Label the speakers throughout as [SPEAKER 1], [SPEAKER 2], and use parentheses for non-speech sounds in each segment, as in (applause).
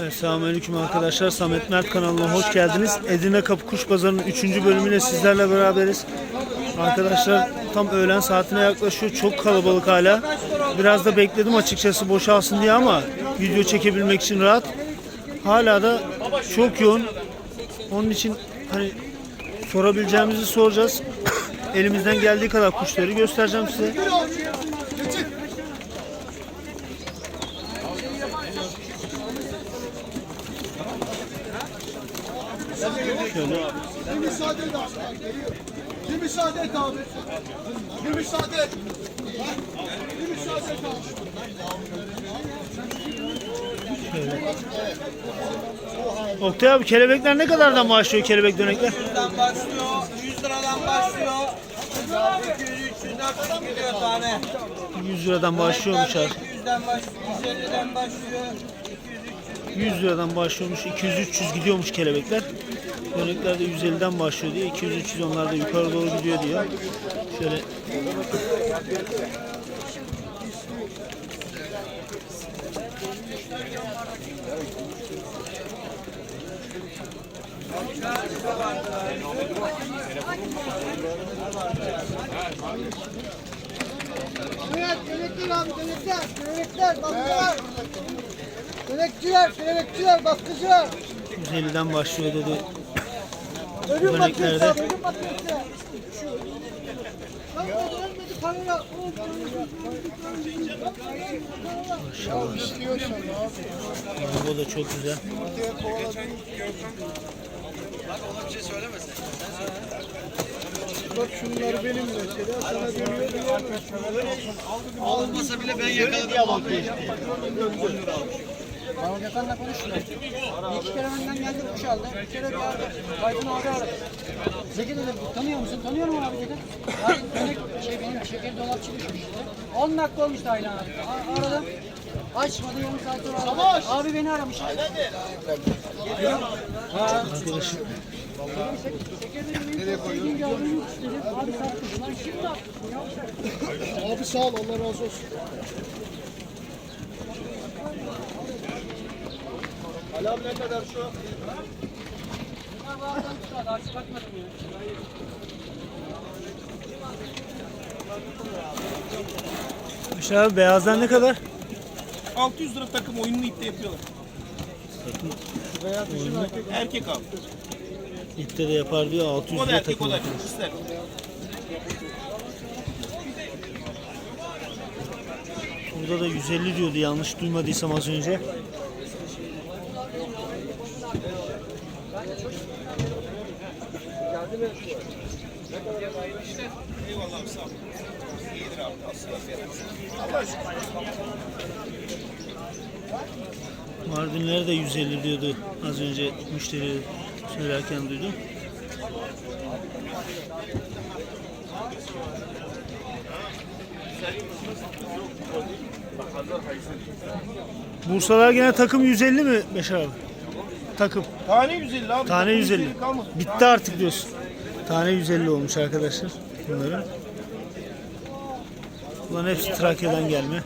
[SPEAKER 1] Evet, Selamünaleyküm arkadaşlar. Samet Mert kanalına hoş geldiniz. Edirne Kapı Kuş Pazarı'nın 3. bölümüne sizlerle beraberiz. Arkadaşlar tam öğlen saatine yaklaşıyor. Çok kalabalık hala. Biraz da bekledim açıkçası boşalsın diye ama video çekebilmek için rahat. Hala da çok yoğun. Onun için hani sorabileceğimizi soracağız. (coughs) Elimizden geldiği kadar kuşları göstereceğim size. Şöyle
[SPEAKER 2] Bir müsaade et abi. Bir müsaade et abi. Bir müsaade et. Bir müsaade et abi.
[SPEAKER 1] Oktay abi kelebekler ne kadardan başlıyor kelebek dönekler?
[SPEAKER 3] 100'den başlıyor, 100 liradan başlıyor. 200, 300, 400 gidiyor tane.
[SPEAKER 1] 100 liradan başlıyormuş abi.
[SPEAKER 3] 200'den başlıyor, 150'den başlıyor. 200, 300
[SPEAKER 1] 100 liradan başlıyormuş 200-300 gidiyormuş kelebekler. Dönekler de 150'den başlıyor diye 200-300 onlar da yukarı doğru gidiyor diyor. Şöyle
[SPEAKER 2] Evet, kelekler abi, kelekler. Kelekler, baskılar. Kelekçiler, kelekçiler, baskıcılar.
[SPEAKER 1] 150'den başlıyor dedi.
[SPEAKER 2] Ölüm makinesi, ölüm makinesi.
[SPEAKER 1] Bu da çok güzel.
[SPEAKER 2] Bak şunlar benim mesela, sana dönüyor.
[SPEAKER 3] Olmasa bile ben yakaladım.
[SPEAKER 4] Gökhan'la konuştular. Bir iki kere benden geldi kuş aldı. Bir kere bir aradı. Aydın abi aradı. Zeki dedi tanıyor musun? Tanıyorum abi dedi. Abi dönek şey benim şeker dolapçı düşmüş dedi. 10 dakika olmuş Taylan abi. A- Aradım. Açmadı yarım saat sonra aradı. Abi beni aramış. Şeker dedim abim yok dedim. Abi sattım. Lan şimdi attım ya.
[SPEAKER 2] Abi sağ ol, Allah razı olsun.
[SPEAKER 4] Bunlar tutmadı. Artık bakmadım ya.
[SPEAKER 1] Aşağı beyazlar ne kadar?
[SPEAKER 5] 600 lira takım oyununu ipte yapıyorlar. Erkek abi.
[SPEAKER 1] İpte de yapar diyor 600
[SPEAKER 5] O da
[SPEAKER 1] lira
[SPEAKER 5] erkek o
[SPEAKER 1] takım.
[SPEAKER 5] da erkek. İster.
[SPEAKER 1] Burada da 150 diyordu yanlış duymadıysam az önce.
[SPEAKER 5] Eyvallah abi sağ ol. İyidir abi.
[SPEAKER 1] Mardinler de 150 diyordu az önce müşteri söylerken duydum. Bursalar gene takım 150 mi Beşer abi? Takım.
[SPEAKER 5] Tane 150 abi.
[SPEAKER 1] Tane
[SPEAKER 5] Takım
[SPEAKER 1] 150.
[SPEAKER 5] kalmadı.
[SPEAKER 1] Bitti artık diyorsun. Tane 150 olmuş arkadaşlar bunların. Bunların hepsi Trakya'dan gelme.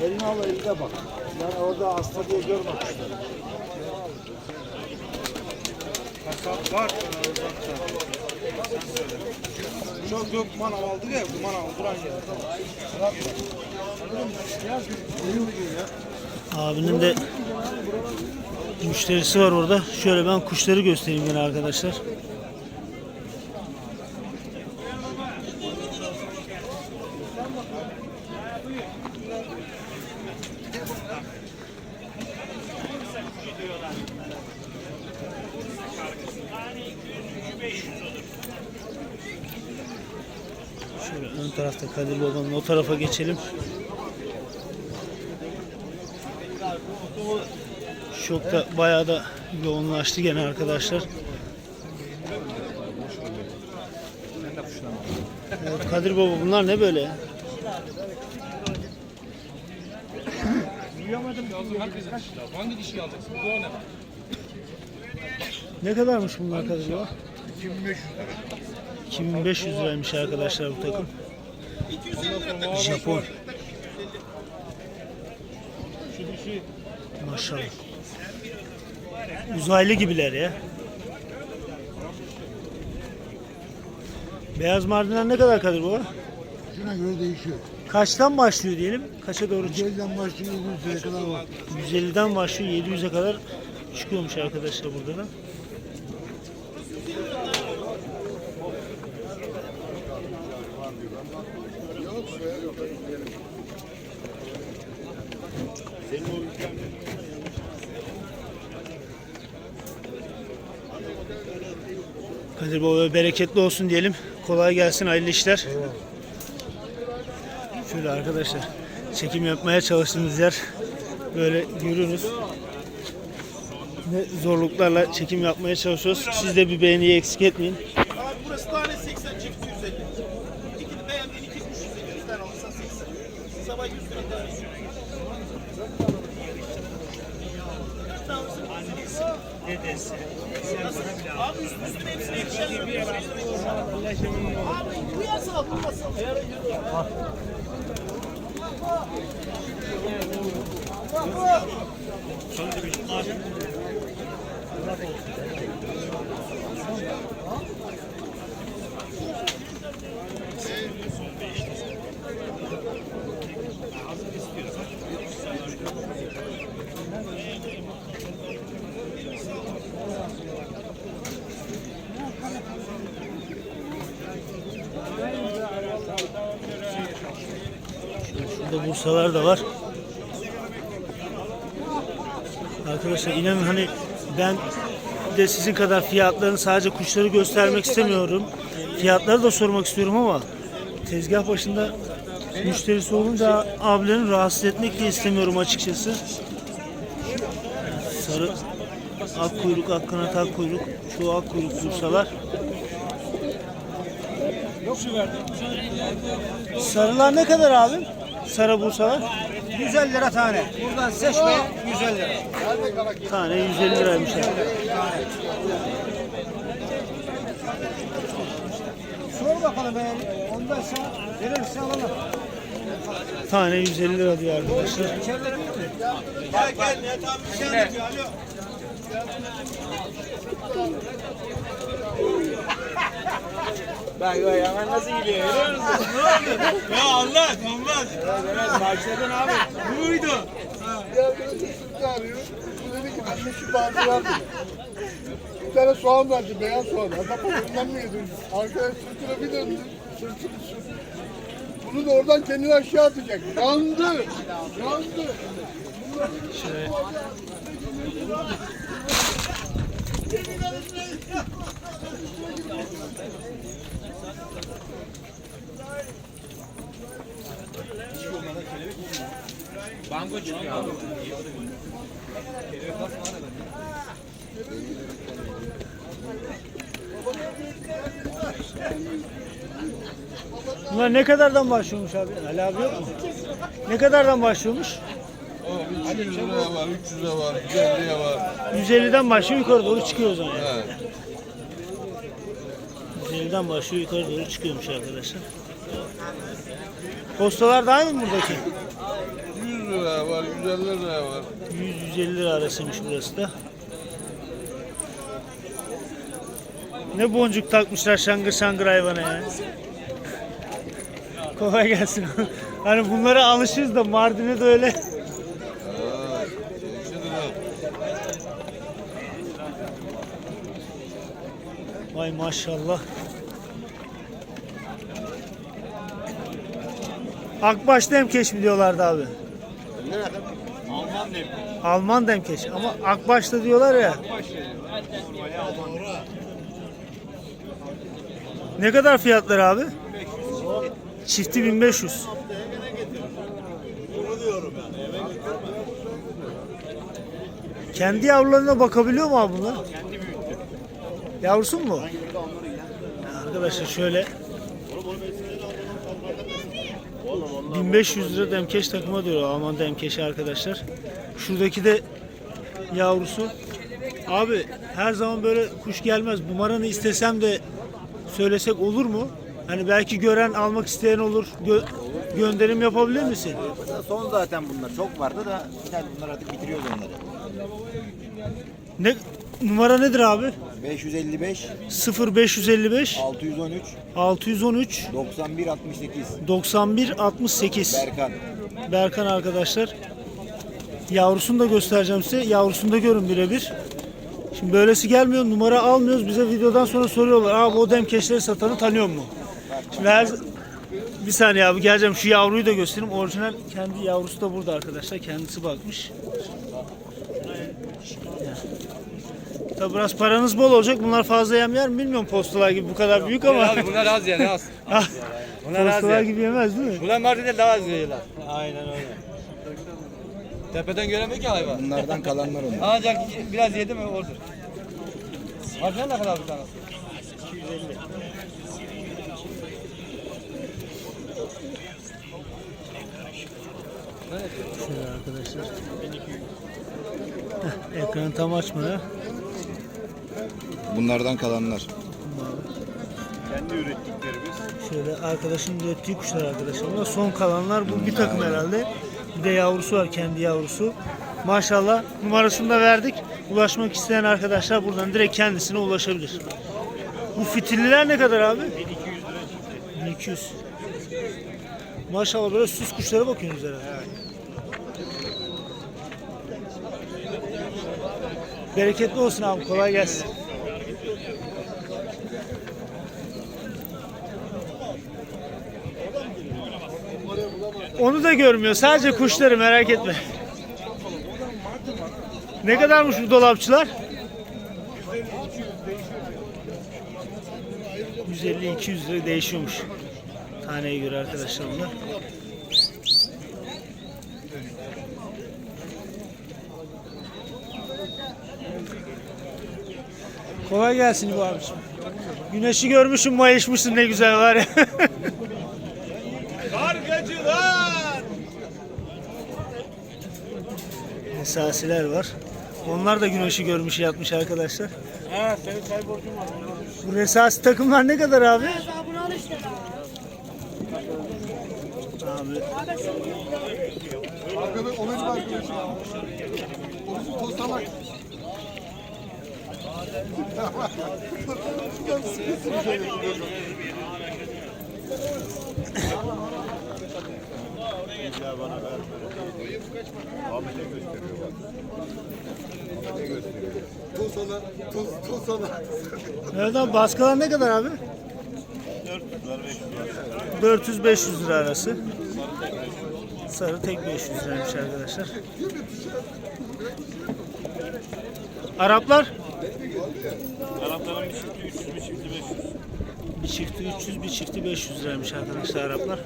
[SPEAKER 2] Eline al, eline bak. Yani orada hasta diye görme kuşları.
[SPEAKER 5] Çok yok manav aldı ya. Bu manav duran yer.
[SPEAKER 1] Abinin de müşterisi var orada. Şöyle ben kuşları göstereyim yine arkadaşlar. Şöyle ön tarafta Kadir Baba'nın o tarafa geçelim. Şok da bayağı da yoğunlaştı gene arkadaşlar. Evet, Kadir Baba bunlar ne böyle ya?
[SPEAKER 6] Duyamadım. Hangi dişi alacaksın? Bu ne?
[SPEAKER 1] Ne kadarmış bunlar Kadir Baba? 2500 lira. 2500 liraymış arkadaşlar bu takım. Japon. Maşallah. Uzaylı gibiler ya. Beyaz mardinler ne kadar Kadir Baba?
[SPEAKER 2] Şuna göre değişiyor.
[SPEAKER 1] Kaçtan başlıyor diyelim? Kaça doğru çık?
[SPEAKER 2] Gelden başlıyor 700 liraya kadar var.
[SPEAKER 1] 150'den başlıyor 700'e kadar çıkıyormuş arkadaşlar burada da. Kadir Baba bereketli olsun diyelim. Kolay gelsin, hayırlı işler. Şöyle arkadaşlar çekim yapmaya çalıştığımız yer böyle görüyorsunuz. Ne zorluklarla çekim yapmaya çalışıyoruz. Siz de bir beğeniyi eksik etmeyin.
[SPEAKER 5] Abi burası tane 80 çifti 150. İki beğendiğin iki kuş 150. Bir tane alırsan 80. Sabah 100 lira tane. Abi üst üstüne hepsine ikişer lira. Abi uyarsa al, bulmazsa al.
[SPEAKER 1] Burada Bursalar da var. Arkadaşlar inanın hani ben de sizin kadar fiyatlarını sadece kuşları göstermek istemiyorum. Fiyatları da sormak istiyorum ama tezgah başında müşterisi olunca abilerini rahatsız etmek de istemiyorum açıkçası. Sarı ak kuyruk, ak kanat ak kuyruk, şu ak kuyruk Bursalar. Sarılar ne kadar abi? Sarı Bursalar.
[SPEAKER 6] 150 lira tane. Buradan seçmeye 150 lira.
[SPEAKER 1] Tane 150 liraymış abi.
[SPEAKER 6] Sor bakalım eğer ondan sonra verirse alalım.
[SPEAKER 1] Tane 150 lira diyor arkadaşlar.
[SPEAKER 6] İçerileri mi?
[SPEAKER 7] Gel gel ne tam bir şey anlatıyor. Alo.
[SPEAKER 4] Bak bak hemen nasıl gidiyor görüyor musun?
[SPEAKER 7] Ya anlat anlat.
[SPEAKER 4] Evet başladın abi. Bu muydu?
[SPEAKER 2] Ya beni sırtı arıyor. Bu dedi ki anne şu bazı var dedi. Bir tane soğan verdi, beyaz soğan. Adam ondan mı yedin? Arkadaş sırtına bir döndü. Sırtını sürdü. Bunu da oradan kendini aşağı atacak. Yandı. Yandı.
[SPEAKER 4] Bango çıkıyor.
[SPEAKER 1] Bunlar ne kadardan başlıyormuş abi? Ali abi yok mu? Ne kadardan başlıyormuş?
[SPEAKER 8] 200 liraya var, 300'e var, 150'ye var.
[SPEAKER 1] 150'den başlıyor yukarı doğru çıkıyor o zaman.
[SPEAKER 8] Evet.
[SPEAKER 1] 150'den başlıyor yukarı doğru çıkıyormuş arkadaşlar. Postalar da aynı mı buradaki?
[SPEAKER 8] 100 liraya var, 150 liraya var.
[SPEAKER 1] 100-150 lira arasıymış burası da. Ne boncuk takmışlar şangır şangır hayvana ya. Kolay gelsin. (laughs) hani bunlara alışırız da Mardin'e de öyle. (laughs) Vay maşallah. Akbaş demkeş mi diyorlardı abi? Alman demkeş. Alman demkeş ama akbaş da diyorlar ya. Ne kadar fiyatları abi? Çifti 1500. Kendi yavrularına bakabiliyor mu abi bunlar? Yavrusu mu? Arkadaşlar şöyle 1500 lira demkeş takıma diyor Alman demkeşi arkadaşlar. Şuradaki de yavrusu. Abi her zaman böyle kuş gelmez. Numaranı istesem de söylesek olur mu? Hani belki gören almak isteyen olur. Gö- gönderim yapabilir misin?
[SPEAKER 6] Son zaten bunlar. Çok vardı da güzel bunlar artık bitiriyoruz onları.
[SPEAKER 1] Ne numara nedir abi?
[SPEAKER 6] 555
[SPEAKER 1] 0555
[SPEAKER 6] 613
[SPEAKER 1] 613
[SPEAKER 6] 91 68
[SPEAKER 1] 91 68
[SPEAKER 6] Berkan.
[SPEAKER 1] Berkan arkadaşlar. Yavrusunu da göstereceğim size. Yavrusunu da görün birebir. Şimdi böylesi gelmiyor. Numara almıyoruz. Bize videodan sonra soruyorlar. Abi o demkeşleri satanı tanıyor mu? Şimdi her... Bir saniye abi geleceğim. Şu yavruyu da göstereyim. Orijinal kendi yavrusu da burada arkadaşlar. Kendisi bakmış. Tabi biraz paranız bol olacak. Bunlar fazla yem yer mi bilmiyorum postalar gibi bu kadar büyük ama.
[SPEAKER 5] Abi bunlar az yani az. (laughs)
[SPEAKER 1] Ah,
[SPEAKER 5] Bunlar az
[SPEAKER 1] postalar
[SPEAKER 5] yani.
[SPEAKER 1] gibi yemez değil mi?
[SPEAKER 5] Bunlar Mardin'de daha az yiyorlar. Aynen öyle. Tepeden göremiyor ki hayvan.
[SPEAKER 6] Bunlardan kalanlar onlar.
[SPEAKER 5] Ancak biraz yedi mi olur. Harbiden ne kadar bir tanesi?
[SPEAKER 1] Şöyle arkadaşlar. Heh, ekranı tam açmıyor.
[SPEAKER 6] Bunlardan kalanlar.
[SPEAKER 1] Şöyle arkadaşın ürettiği kuşlar arkadaşlar. Bunlar son kalanlar. Bu bir takım herhalde. Bir de yavrusu var kendi yavrusu. Maşallah numarasını da verdik. Ulaşmak isteyen arkadaşlar buradan direkt kendisine ulaşabilir. Bu fitilliler ne kadar abi? 1200 1200. Maşallah böyle süs kuşlara bakıyorsunuz herhalde. Bereketli olsun abi kolay gelsin. Onu da görmüyor. Sadece kuşları merak etme. Ne kadarmış bu dolapçılar? 150-200 lira değişiyormuş. Taneye göre arkadaşlar bunlar. Kolay gelsin bu abiciğim. Güneşi görmüşüm, mayışmışsın ne güzel var ya. (laughs)
[SPEAKER 7] Kargacılar!
[SPEAKER 1] Esasiler var. Onlar da güneşi görmüş yatmış arkadaşlar.
[SPEAKER 5] Ha senin çay borcun var.
[SPEAKER 1] Bu resasi takımlar ne kadar abi? Abi
[SPEAKER 2] Arkada o benim arkadaşım. O (laughs) bizim şöyle. Tosana, tos, tosana.
[SPEAKER 1] evet abi baskılar ne kadar abi? 400-500 lira arası. Sarı tek 500 liraymış arkadaşlar. Araplar?
[SPEAKER 7] Arapların bir çifti 300, bir çifti 500.
[SPEAKER 1] Bir çifti 300, bir çifti 500 liraymış arkadaşlar Araplar.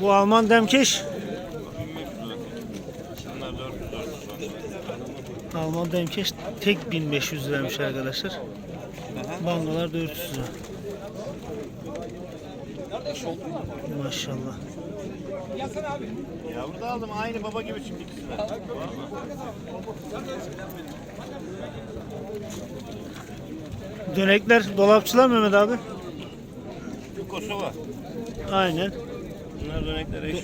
[SPEAKER 1] Bu Alman demkeş.
[SPEAKER 7] Bunlar 400, 400.
[SPEAKER 1] Alman demkeş tek 1500 liraymış arkadaşlar. Bangalar 400 lira. Maşallah.
[SPEAKER 7] Yavru da aldım aynı baba gibi şimdi ikisi de.
[SPEAKER 1] Dönekler dolapçılar Mehmet abi.
[SPEAKER 7] Kosova.
[SPEAKER 1] Aynen.
[SPEAKER 7] Bunlar dönekler eş.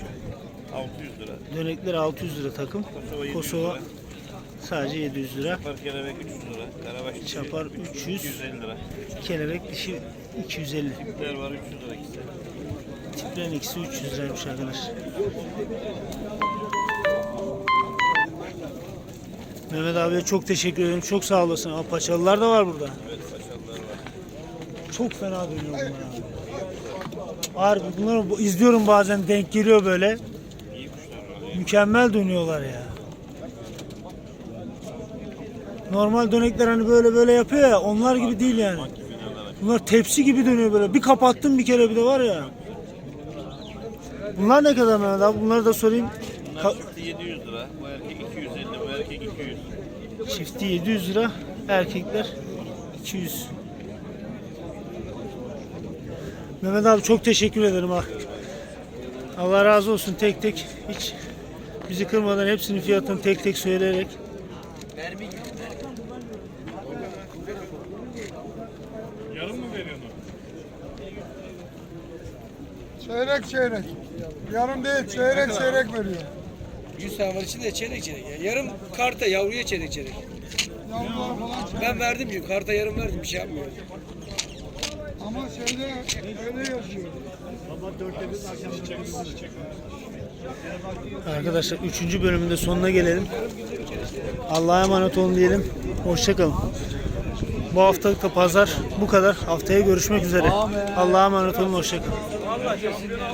[SPEAKER 7] 600 lira.
[SPEAKER 1] Dönekler 600 lira takım.
[SPEAKER 7] Kosova 700
[SPEAKER 1] Kosova
[SPEAKER 7] lira.
[SPEAKER 1] sadece 700 lira.
[SPEAKER 7] Çapar kelebek 300 lira. Karabaş dişi
[SPEAKER 1] Çapar 300.
[SPEAKER 7] 250 lira.
[SPEAKER 1] Kelebek dişi 250.
[SPEAKER 7] Tipler var 300 lira ikisi.
[SPEAKER 1] Tiplerin ikisi 300 liraymış arkadaşlar. Mehmet abiye çok teşekkür ederim. Çok sağ olasın. Aa, paçalılar da var burada.
[SPEAKER 7] Evet paşalılar var.
[SPEAKER 1] Çok fena dönüyor bunlar abi. Harbi bunları bu- izliyorum bazen denk geliyor böyle. Mükemmel dönüyorlar ya. Normal dönekler hani böyle böyle yapıyor ya onlar gibi değil yani. Bunlar tepsi gibi dönüyor böyle. Bir kapattım bir kere bir de var ya. Bunlar ne kadar Mehmet abi? Bunları da sorayım.
[SPEAKER 7] Bunlar çifti 700 lira. Bu erkek 250, bu erkek 200.
[SPEAKER 1] Çifti 700 lira. Erkekler 200. Mehmet abi çok teşekkür ederim ha. Allah razı olsun tek tek hiç bizi kırmadan hepsinin fiyatını tek tek söyleyerek.
[SPEAKER 2] Çeyrek çeyrek. Yarım değil çeyrek çeyrek veriyor.
[SPEAKER 9] 100 tane var içinde çeyrek çeyrek. ya. Yarım karta yavruya çeyrek çeyrek.
[SPEAKER 2] Falan çeyrek.
[SPEAKER 9] Ben verdim çünkü karta yarım verdim bir şey yapmıyor.
[SPEAKER 2] Ama şeyde öyle yazıyor.
[SPEAKER 1] Arkadaşlar 3. bölümünde sonuna gelelim. Allah'a emanet olun diyelim. Hoşçakalın. Bu haftalık da pazar bu kadar. Haftaya görüşmek üzere. Allah'a emanet olun. Hoşçakalın.